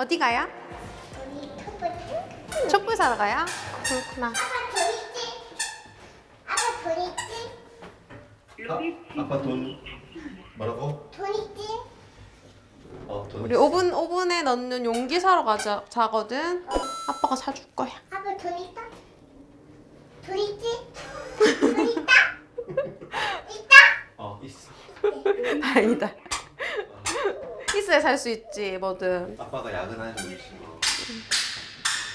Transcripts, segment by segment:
어디 가요? 우리 토끼 촛불 사러 가요? 그렇구나. 아빠 돈 있지? 아빠 돈 있지? 아, 아빠 돈 뭐라고? 돈 있지? 어, 돈 우리 오븐 오븐에 넣는 용기 사러 가자 자거든. 아빠가 사줄 거야. 아빠 돈 있다? 돈 있지? 돈 있다? 있다? 어, 있어. 다행이다. 있어야 살수 있지 뭐든. 아빠가 야근하는 뭐.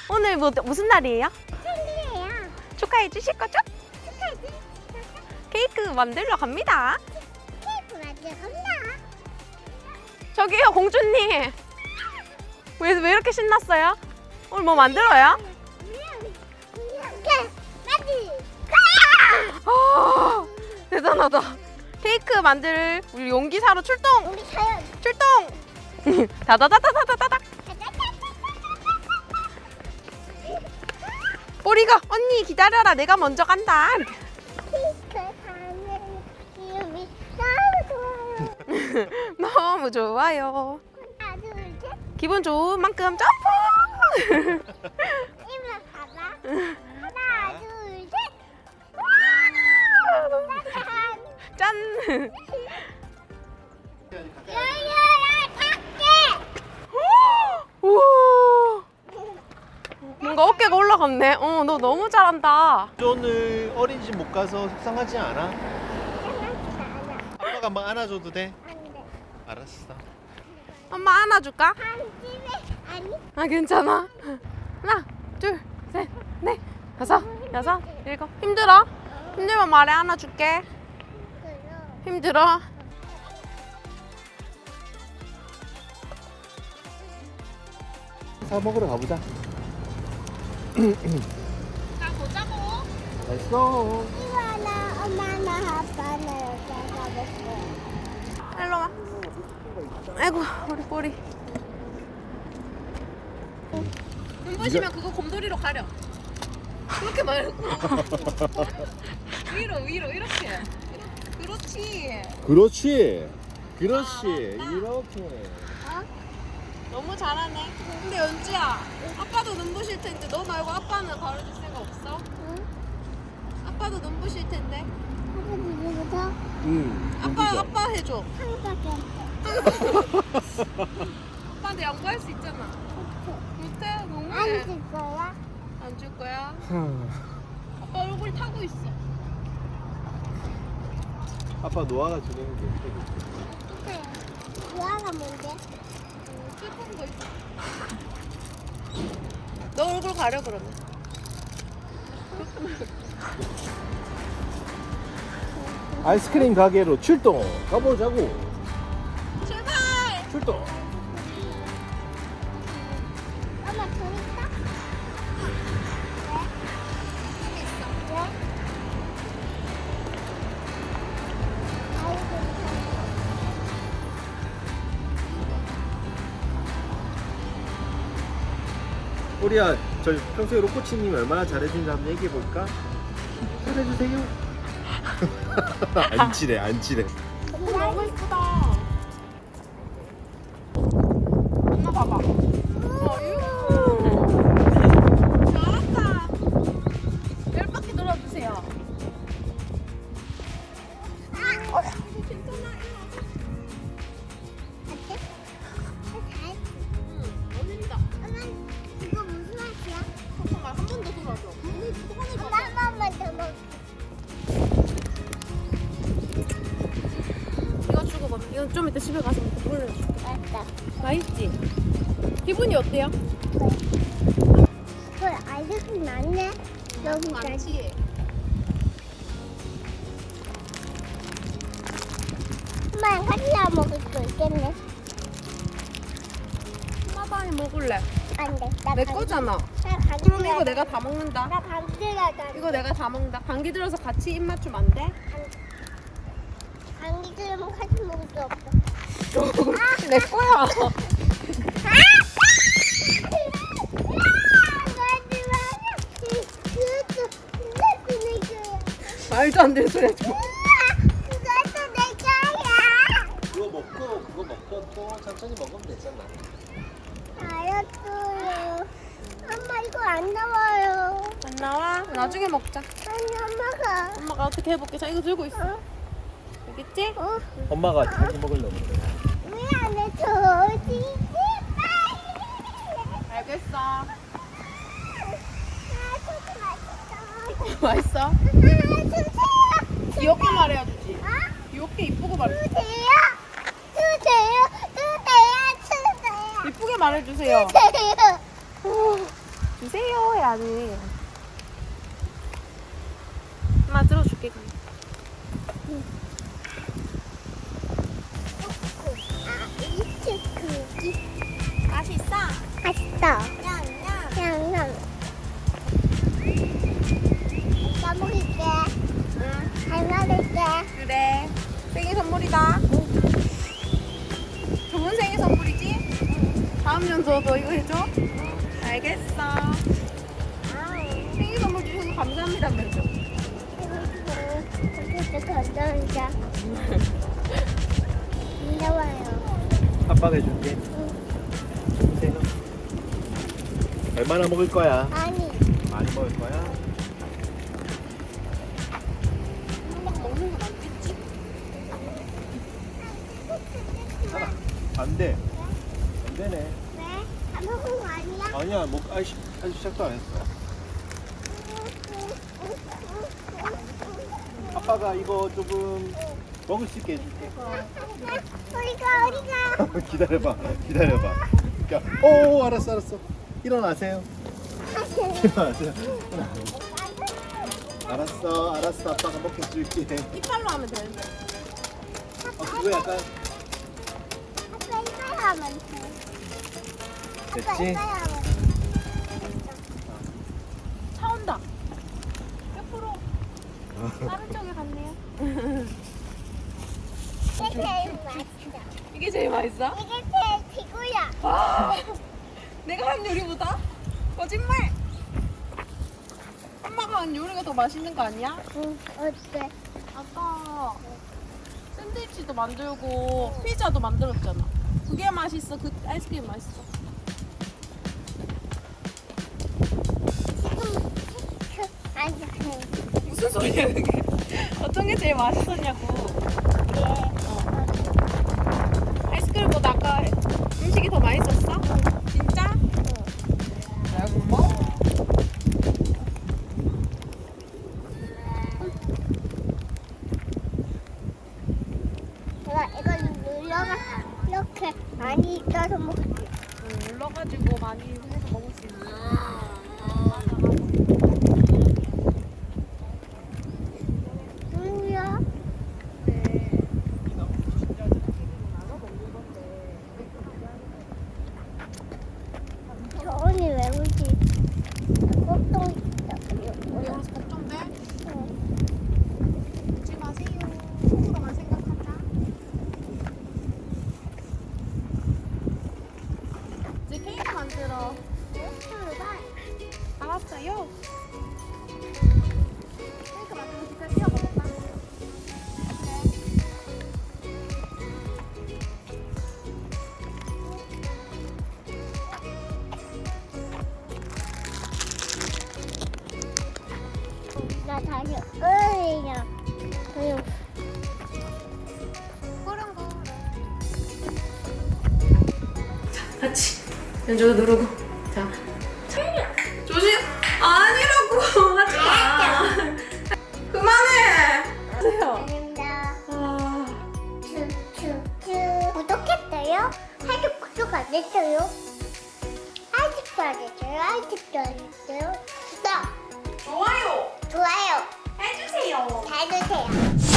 오늘 뭐 무슨 날이에요? 생일이에요. 축하해 주실 거죠? 축하해. 케이크 만들러 갑니다. 케이크 만들어 간다. 저기요 공주님. 왜, 왜 이렇게 신났어요? 오늘 뭐 만들어요? 아, 대단하다. 케이크 만들 우리 용기 사러 출동! 우리 사연. 출동! 다다다다다다닥! 뽀리가 언니 기다려라 내가 먼저 간다. 너무 좋아요. 둘, 셋. 기분 좋은 만큼 점프! 이리 봐봐. 하나, 둘, 셋. 짠. 올라갔네. 어, 너 너무 잘한다. 오늘 어린이집 못 가서 속상하지 않아? 아빠가 한번 안아줘도 돼? 안돼. 알았어. 엄마 안아줄까? 한 집에 아니. 아, 괜찮아. 하나, 둘, 셋, 넷, 다섯, 여섯, 일곱. 힘들어? 힘들면 말해 안아줄게. 힘들어? 사 먹으러 가보자. 자, 보자고. 됐어. 이거 하나, 엄마 하나, 아빠 하나 이렇게 가겠어. 일로 와. 아이고, 우리 꼬리. 눈부시면 그거 곰돌이로 가려. 그렇게 말고. 위로, 위로, 이렇게. 이렇게. 그렇지. 그렇지. 그렇지. 이렇게. 너무 잘하네. 근데 연지야, 아빠도 눈부실 텐데 너 말고 아빠는 가르칠 생각 없어? 응? 아빠도 눈부실 텐데. 아빠 누구부터? 응. 아빠, 아빠 해줘. 한가게. 아빠한테 양보할 수 있잖아. 못해? 너무해. 안줄 거야? 안 줄 거야? 아빠 얼굴 타고 있어. 아빠 노아가 주는 게. 어떡해. 유아가 뭔데? 어, 슬픈 거 있어. 너 얼굴 가려 그러면. 아이스크림 가게로 출동. 가보자고. 출발! 출동. 우리야, 저 평소에 로꼬치님이 얼마나 잘해주는지 한번 얘기해 볼까? 잘해주세요. 안 치래, 안 치래. 너무 예쁘다. 엄마 봐봐. 잘한다. 열 바퀴 돌아주세요. 어때? 이건 좀 이따 집에 가서 먹고 보내줄게. 맞다. 맛있지? 기분이 어때요? 그걸 알려주면 낫네. 여기까지. 많지? 엄마 같이 안 먹을 수 있겠네. 아니 먹을래. 안 돼. 나내 감- 거잖아. 나 그럼 이거 들어가- 내가 다 먹는다. 나 감기 들어가. 이거 내가 다 먹는다. 감기 들어서 같이 입 맞추면 안 돼? 감 기 들으면 같이 먹을 수 없어. 내 거야. 말도 안 되는 소리 하지 마. 그것도 내 거야. 그거 먹고 그거 먹고 또 천천히 먹으면 되잖아. 안 나와요. 안 나와? 나중에 먹자. 아니 엄마가. 엄마가 어떻게 해볼게. 자, 이거 들고 있어. 어? 알겠지? 어? 엄마가 자기 먹으려고 그래. 왜 안에 저지? 알겠어. 아, 맛있어. 맛있어? 아, 주세요. 귀엽게 말해야지. 아? 귀엽게 이쁘고 말해. 주세요. 주세요. 주세요. 주세요. 이쁘게 말해주세요. 주세요. 주세요 해야지. 엄마 들어줄게. 그럼. 아이스 크기. 맛있어? 맛 있다. 냥냥. 양양. 까먹을게. 응. 잘 먹을게. 그래. 생일 선물이다. 좋은 생일 선물이지? 다음 연도도 이거 해줘? 알겠어. 생일 선물 주셔서 감사합니다, 면접. 이것도 감사합니다. 안 나와요. 아빠가 해줄게. 주세요. 얼마나 먹을 거야? 아니. 많이 먹을 거야? 먹는. 안 돼. 안 되네. 왜? 다 먹은 거 아니야? 아니야, 뭐 아직 아직 시작도 안 했어. 아빠가 이거 조금 먹을 수 있게 해줄게. 우리가 어디가? 기다려봐, 기다려봐. 야, 오, 알았어, 알았어. 일어나세요. 일어나세요. 알았어, 알았어. 아빠가 먹혀줄게. 이빨로 하면 되는데. 어, 그거 약간 아빠 이거 하면 돼. 아빠 됐지? 이거 하면 돼. 차 온다. 옆으로. 다른 쪽에 갔네요. 이게 제일 맛있어. 이게 제일 맛있어? 이게 제일. 와. 내가 한 요리보다? 거짓말. 엄마가 한 요리가 더 맛있는 거 아니야? 응, 어때? 아까 샌드위치도 만들고 피자도 만들었잖아. 그게 맛있어. 그 아이스크림 맛있어. 아니, 무슨 소리야 그게? 어떤 게 제일 맛있었냐고. 아이스크림보다 아까 음식이 더 맛있었어? 진짜? 나 다시 으이냐. 그리고 그런 거. 같이 연주가 누르고 자 조심 아니라고 하지 마 그만해 하세요 아닙니다. 아 큐큐큐 구독했어요? 아직 구독 안 했어요? 아직도 안 했어요? 아직도 안 했어요? 구독, 좋아요 좋아요 해주세요 잘 주세요.